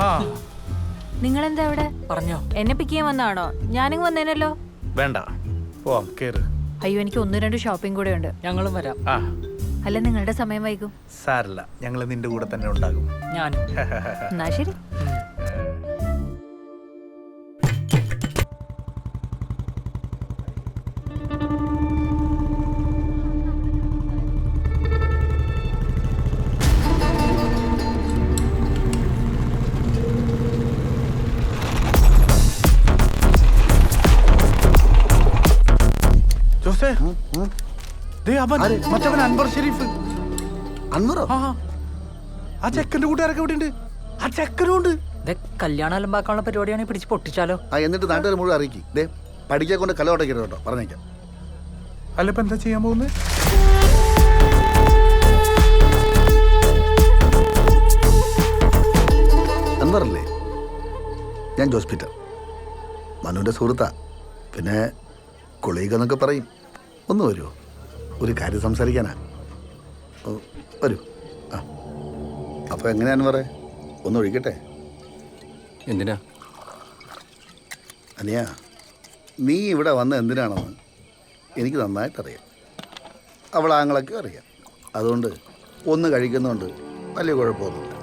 ആ. നിങ്ങളെന്താ ഇവിടെ പറഞ്ഞോ. എന്നെ പിക്ക് ചെയ്യാൻ വന്നാണോ ഞാനിങ് വന്നേനല്ലോ. വേണ്ട. പോവാം കേറ്. അയ്യോ എനിക്ക് ഒന്ന് രണ്ട് ഷോപ്പിംഗ് കൂടെ ഉണ്ട്. ഞങ്ങളും വരാം. ആ. അല്ല നിങ്ങളുടെ സമയം വൈകും. സാരല്ല. ഞങ്ങൾ നിന്റെ കൂടെ തന്നെ ഉണ്ടാകും. ഞാൻ എന്നാ ശരി. അവൻ. മറ്റവൻ അൻവർ ഷെരീഫ്. അൻവറോ? ആ ചെക്കന്റെ കൂട്ടുകാരൊക്കെ ഇവിടെ ഉണ്ട് ആ ചെക്കനും ഉണ്ട്. കല്യാണം അലമ്പാക്കാനുള്ള പരിപാടിയാണെങ്കിൽ പിടിച്ച് പൊട്ടിച്ചാലോ? ആ എന്നിട്ട് നാട്ടുകാർ മുഴുവൻ അറിയിക്കും. ദേ പഠിക്കാൻ കൊണ്ട് കലോട്ടയ്ക്കരുത് കേട്ടോ പറഞ്ഞേക്കാം. അല്ല ഇപ്പൊ എന്താ ചെയ്യാൻ പോകുന്നത് അൻവറല്ലേ? ഞാൻ ജോസ് പീറ്റർ. മനുവിന്റെ സുഹൃത്താ. പിന്നെ കൊളീഗ് എന്നൊക്കെ പറയും. ഒന്ന് വരുമോ ഒരു കാര്യം സംസാരിക്കാനാ. വരൂ. ആ. അപ്പോൾ എങ്ങനെയാണ് പറ. ഒന്ന് ഒഴിക്കട്ടെ. എന്തിനാ? അനിയ നീ ഇവിടെ വന്ന എന്തിനാണെന്ന് എനിക്ക് നന്നായിട്ടറിയാം. അവളാങ്ങളൊക്കെ അറിയാം. അതുകൊണ്ട് ഒന്ന് കഴിക്കുന്നതുകൊണ്ട് വലിയ കുഴപ്പമൊന്നുമില്ല.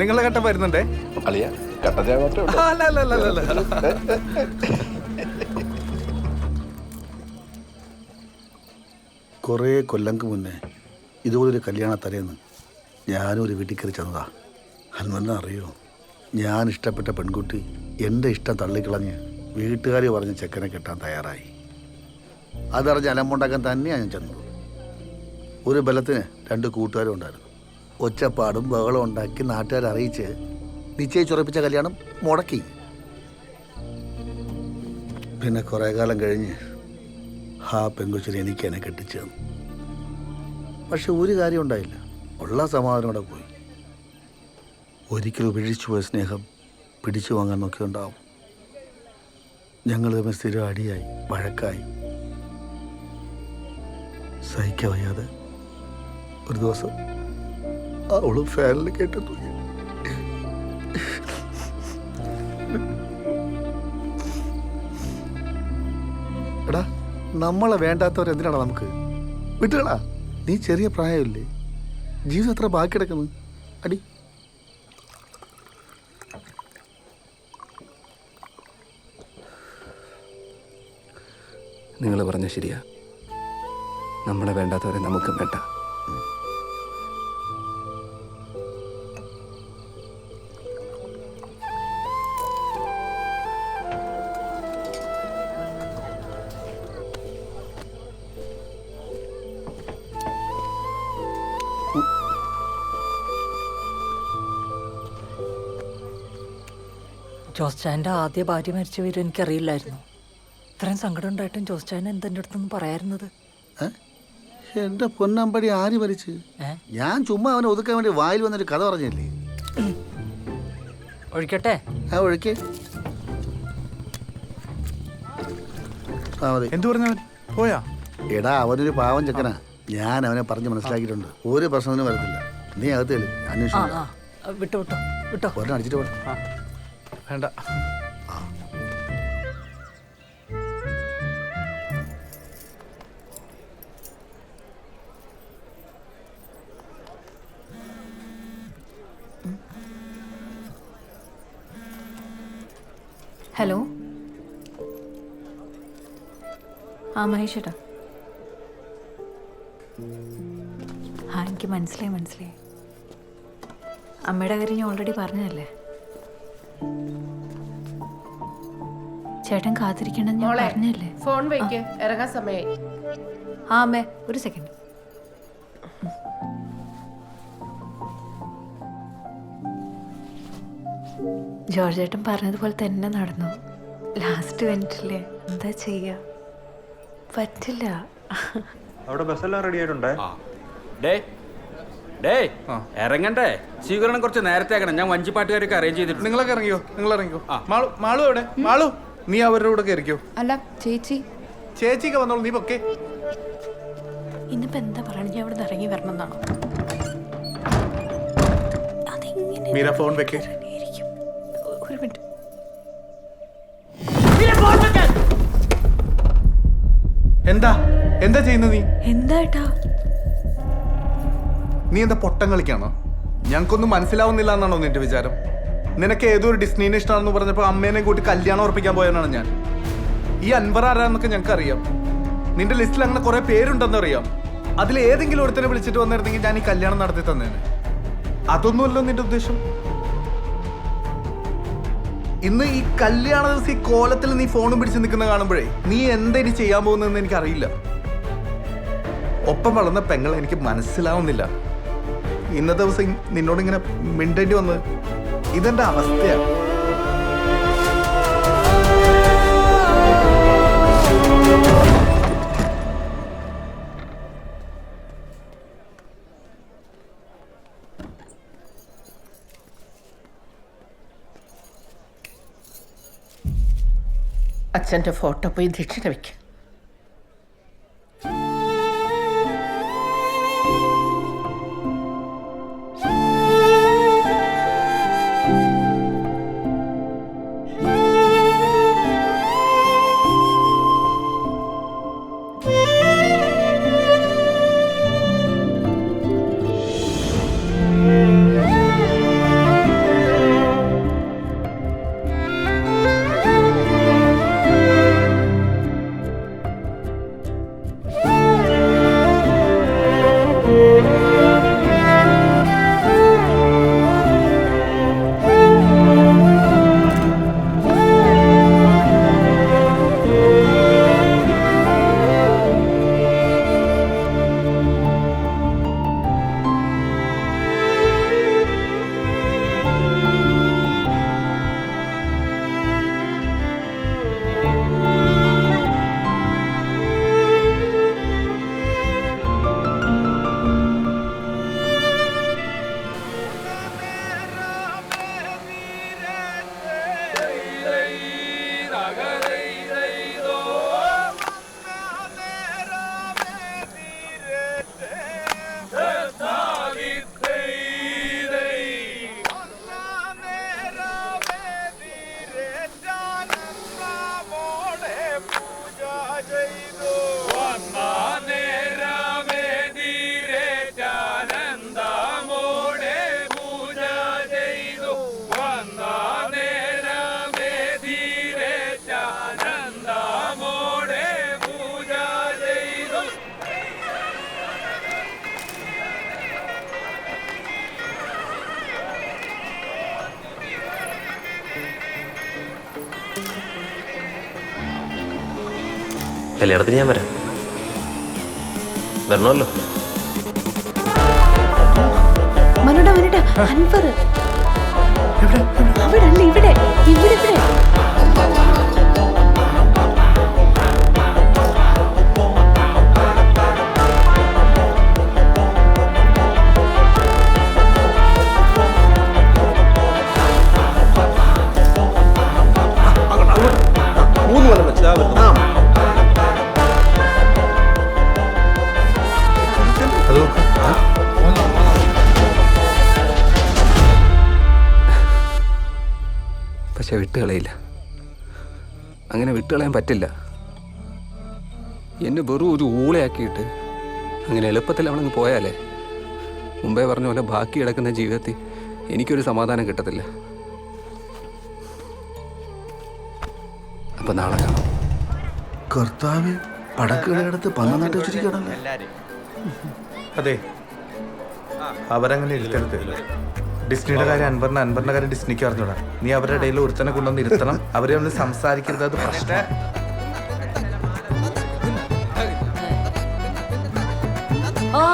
നിങ്ങളെ ഘട്ടം വരുന്നുണ്ടേ? അളിയ കട്ടച്ചാവട്ടെ ആ, അല്ല അല്ല അല്ല അല്ല, അല്ല. കുറേ കൊല്ലങ്ങൾക്ക് മുന്നേ ഇതുപോലൊരു കല്യാണ തലേന്ന് ഞാനും ഒരു വീട്ടിൽ കയറി ചെന്നതാ. ഹനുമന്ത അറിയോ? ഞാൻ ഇഷ്ടപ്പെട്ട പെൺകുട്ടി എന്റെ ഇഷ്ടം തള്ളിക്കളഞ്ഞ് വീട്ടുകാർ പറഞ്ഞ് ചെക്കനെ കെട്ടാൻ തയ്യാറായി. അതറിഞ്ഞ് അലമ്പുണ്ടാക്കാൻ തന്നെയാണ് ഞാൻ ചെന്നത്. ഒരു ബലത്തിന് രണ്ട് കൂട്ടുകാരും ഉണ്ടായിരുന്നു. ഒച്ചപ്പാടും ബഹളം ഉണ്ടാക്കി നാട്ടുകാരെ അറിയിച്ച് നിശ്ചയിച്ചുറപ്പിച്ച കല്യാണം മുടക്കി. പിന്നെ കുറേ കാലം കഴിഞ്ഞ് ആ പെങ്കുച്ചിനെ എനിക്ക് എന്നെ കെട്ടിച്ചു പക്ഷെ ഒരു കാര്യം ഉണ്ടായില്ല. ഉള്ള സമാധാനം കൂടെ പോയി. ഒരിക്കലും ഉപേക്ഷിച്ചു പോയ സ്നേഹം പിടിച്ചു വാങ്ങാൻ നോക്കി ഉണ്ടാവും. ഞങ്ങൾ തമ്മിൽ സ്ഥിരം അടിയായി വഴക്കായി. സഹിക്കാൻ വയ്യാതെ ഒരു ദിവസം അവളും ഫാനിൽ കേട്ടു എടാ നമ്മളെ വേണ്ടാത്തവർ എന്തിനാണ് നമുക്ക്? വിട്ടുകളാ നീ ചെറിയ പ്രായമില്ലേ? ജീവിതം എത്ര ബാക്കി കിടക്കുന്നു? അടി. നിങ്ങൾ പറഞ്ഞ ശരിയാ. നമ്മളെ വേണ്ടാത്തവരെ നമുക്ക് വേണ്ട. ജോസ് ചായന്റെ ആദ്യ ഭാര്യ മരിച്ച വിവരം എനിക്കറിയില്ലായിരുന്നു. ഇത്രയും സങ്കടം ഉണ്ടായിട്ടും ജോസ്റ്റാൻ എന്തെന്റെ അടുത്തൊന്നും പറയാറുന്നത്? എന്റെ എന്റെ പൊന്നമ്പടി ആര് മരിച്ച്? ഞാൻ ചുമ്മാ അവനെ ഒതുക്കാൻ വേണ്ടി വായിൽ വന്നൊരു കഥ പറഞ്ഞില്ലേ? ഒഴിക്കട്ടെ? ആ ഒഴിക്കേ. ആ മതി. എന്തു പറഞ്ഞവൻ? പോയാ? എടാ അവനൊരു പാവം ചെക്കനാ. ഞാൻ അവനെ പറഞ്ഞ് മനസ്സിലാക്കിയിട്ടുണ്ട്. ഒരു പ്രശ്നത്തിനും വരത്തില്ല. നീ അകത്ത് അന്വേഷിച്ചു വിട്ടോ വിട്ടോ വിട്ടോ. ഒരെണ്ണം അടിച്ചിട്ട് പോട്ടെ. വേണ്ട. ഹലോ? ആ മഹേഷ് ഏട്ടാ. ആ എനിക്ക് മനസ്സിലായി മനസ്സിലായി. അമ്മയുടെ കാര്യം ഞാൻ ഓൾറെഡി പറഞ്ഞതല്ലേ? ചേട്ടൻ കാത്തിരിക്കണം ഞാൻ മോളെ പറഞ്ഞല്ലേ? ഫോൺ വെക്ക് ഇറങ്ങാൻ സമയായി. ആ അമ്മേ ഒരു സെക്കൻഡ് ജോർജ് ചേട്ടൻ പറഞ്ഞതുപോലെ തന്നെ നടന്നു. ലാസ്റ്റ് മിനിറ്റില്ലേ എന്താ ചെയ്യ? പറ്റില്ല. അവിടെ ബസ്സെല്ലാം റെഡി ആയിട്ടുണ്ടേ? ഡേ ഡേ ഇറങ്ങണ്ടേ? സ്വീകരണം കുറച്ച് നേരത്തെ ആക്കണം. ഞാൻ വഞ്ചിപ്പാട്ടുകാരൊക്കെ അറേഞ്ച് ചെയ്തിട്ടുണ്ട്. നിങ്ങളൊക്കെ ഇറങ്ങിയോ നിങ്ങൾ ഇറങ്ങിയോ മാളു മാളു എവിടെ? മാളു? നീ അവരുടെ കൂടെ കയറിക്കോ അല്ല ചേച്ചി. ചേച്ചിക്ക് വന്നോളൂ നീ പൊക്കെ. ഇന്നിപ്പോ എന്താ പറയണത് ഞാൻ ഇവിടെ ഇറങ്ങി വരണം എന്നാണോ? അതെങ്ങനെ മീര ഫോൺ വെക്കേ. ഇരിക്കും ഒരു മിനിറ്റ്. എന്താ? എന്താ ചെയ്യുന്നത് നീ? എന്താ ഏട്ടാ? നീ എന്താ പൊട്ടം കളിക്കാണോ? ഞങ്ങൾക്കൊന്നും മനസ്സിലാവുന്നില്ല എന്നാണോ നിന്റെ വിചാരം? നിനക്ക് ഏതൊരു ഡിസ്നീനെ ഇഷ്ടമാണെന്ന് പറഞ്ഞപ്പോൾ അമ്മേനെ കൂട്ടി കല്യാണം ഉറപ്പിക്കാൻ പോയവനാണ് ഞാൻ. ഈ അൻവർ ആരാന്നൊക്കെ ഞങ്ങൾക്ക് അറിയാം നിന്റെ ലിസ്റ്റിൽ അങ്ങനെ കുറെ പേരുണ്ടെന്ന് അറിയാം അതിൽ ഏതെങ്കിലും ഒരുത്തനെ വിളിച്ചിട്ട് വന്നിരുന്നെങ്കിൽ ഞാൻ ഈ കല്യാണം നടത്തി തന്നേനെ. അതൊന്നുമല്ലോ നിന്റെ ഉദ്ദേശം. ഇന്ന് ഈ കല്യാണ ദിവസം ഈ കോലത്തിൽ നീ ഫോണും പിടിച്ച് നിൽക്കുന്ന കാണുമ്പോഴേ നീ എന്താ ഇനി ചെയ്യാൻ പോകുന്നതെന്ന് എനിക്കറിയില്ല. ഒപ്പം വളർന്ന പെങ്ങൾ എനിക്ക് മനസ്സിലാവുന്നില്ല. ഇന്നത്തെ ദിവസം നിന്നോട് ഇങ്ങനെ മിണ്ടേണ്ടി വന്ന് ഇതെന്റെ അവസ്ഥയാണ്. അച്ഛന്റെ ഫോട്ടോ പോയി ദക്ഷിണ വെക്ക് കല്യാണത്തിന് ഞാൻ വരാം. വരണമല്ലോ. മനുട മനുട അൻവർ. അവിടെ ഇവിടെ. ഇവിടെ ഇവിടെ. അങ്ങനെ വിട്ടുകളയാൻ പറ്റില്ല. എന്നെ വെറും ഒരു ഊളയാക്കിയിട്ട് അങ്ങനെ എളുപ്പത്തിൽ അവളങ്ങ് പോയാലേ? മുമ്പേ പറഞ്ഞ പോലെ ബാക്കി കിടക്കുന്ന ജീവിതത്തിൽ എനിക്കൊരു സമാധാനം കിട്ടത്തില്ല. അപ്പം നാളെ കാണാം. കർത്താവ് പടക്കുകളെടുത്ത് പന്ന നട്ട് വെച്ചിരിക്കണല്ലോ അതെ. അവരങ്ങനെ ഇരുത്തരുത്. ഡിസ്നിയുടെ കാര്യം അൻപറിന് അൻപറിന്റെ കാര്യം ഡിസ്നിക്ക് പറഞ്ഞോടാ നീ അവരുടെ ഇടയിൽ ഒരുത്തനെ കൊണ്ടുവന്ന് ഇരുത്തണം. അവരെ ഒന്ന് സംസാരിക്കരുത് അത് പ്രശ്നം ആ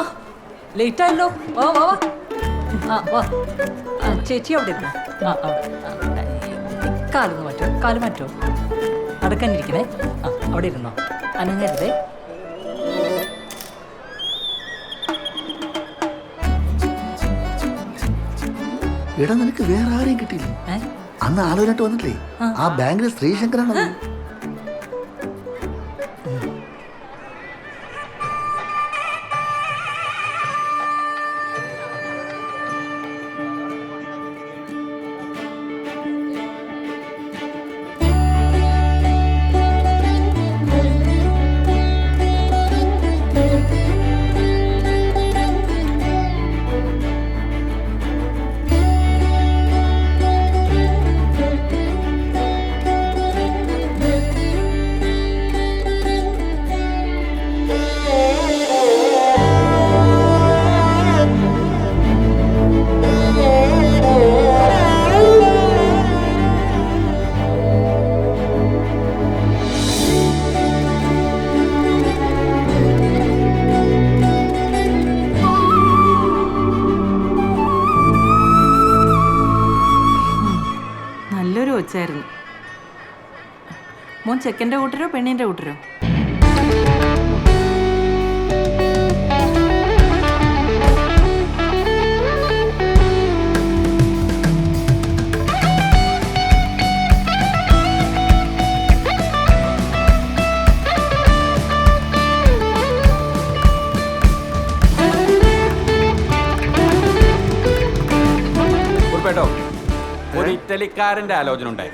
ലേറ്റ് ആയല്ലോ വാ വാ വാ. ആ വാ. ആ ചേച്ചി അവിടെ ഇരുന്നു? ആ അവിടെ. ആ, കാലൊന്ന് മാറ്റോ കാൽ മാറ്റോ. നടക്കാനിരിക്കണേ. ആ അവിടെ ഇരുന്നോ? അനങ്ങരുതേ. എടാ നിനക്ക് വേറെ ആരെയും കിട്ടിയില്ല. അന്ന് ആലോചനയായിട്ട് വന്നിട്ടില്ലേ? ആ. ബാങ്കിലെ ശ്രീശങ്കരാണ് ചെക്കന്റെ കൂട്ടരോ പെണ്ണിന്റെ കൂട്ടരോ? ഒരു ഇറ്റലിക്കാരന്റെ ആലോചന ഉണ്ടായി.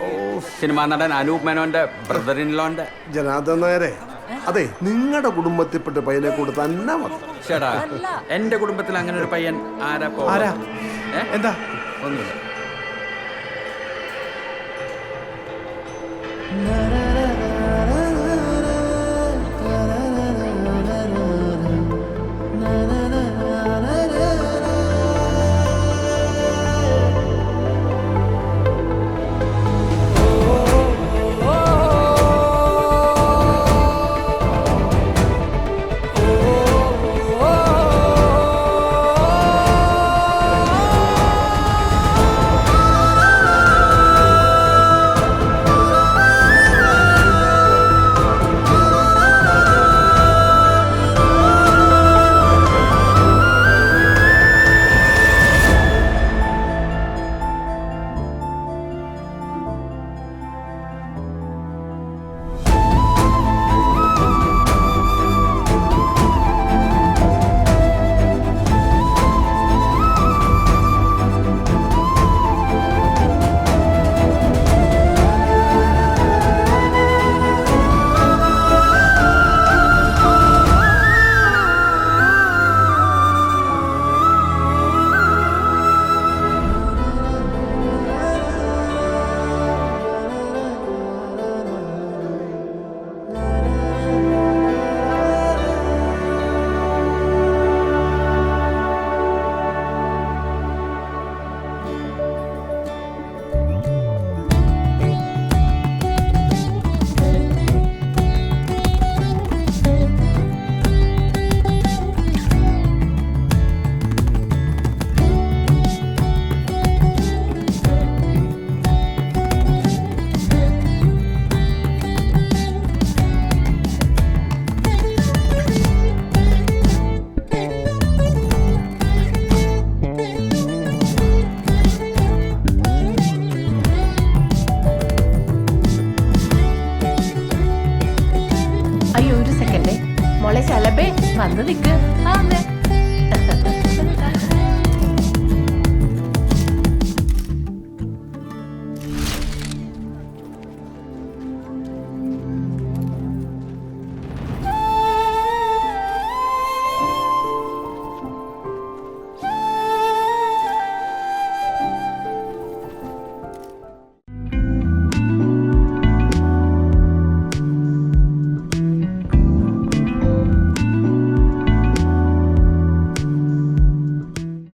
സിനിമാ നടൻ അനൂപ് മേനോന്റെ ബ്രദർ ഇൻ ലോന്റെ ജനാർദ്ദൻ നായരെ അതെ നിങ്ങളുടെ കുടുംബത്തിൽപ്പെട്ട പയ്യനെ കൂടെ തന്നെ മതി. ചേടാ എന്റെ കുടുംബത്തിൽ അങ്ങനെ ഒരു പയ്യൻ ആരാ പോ ആരാ? ഏ? എന്താ? ഒന്നുമില്ല.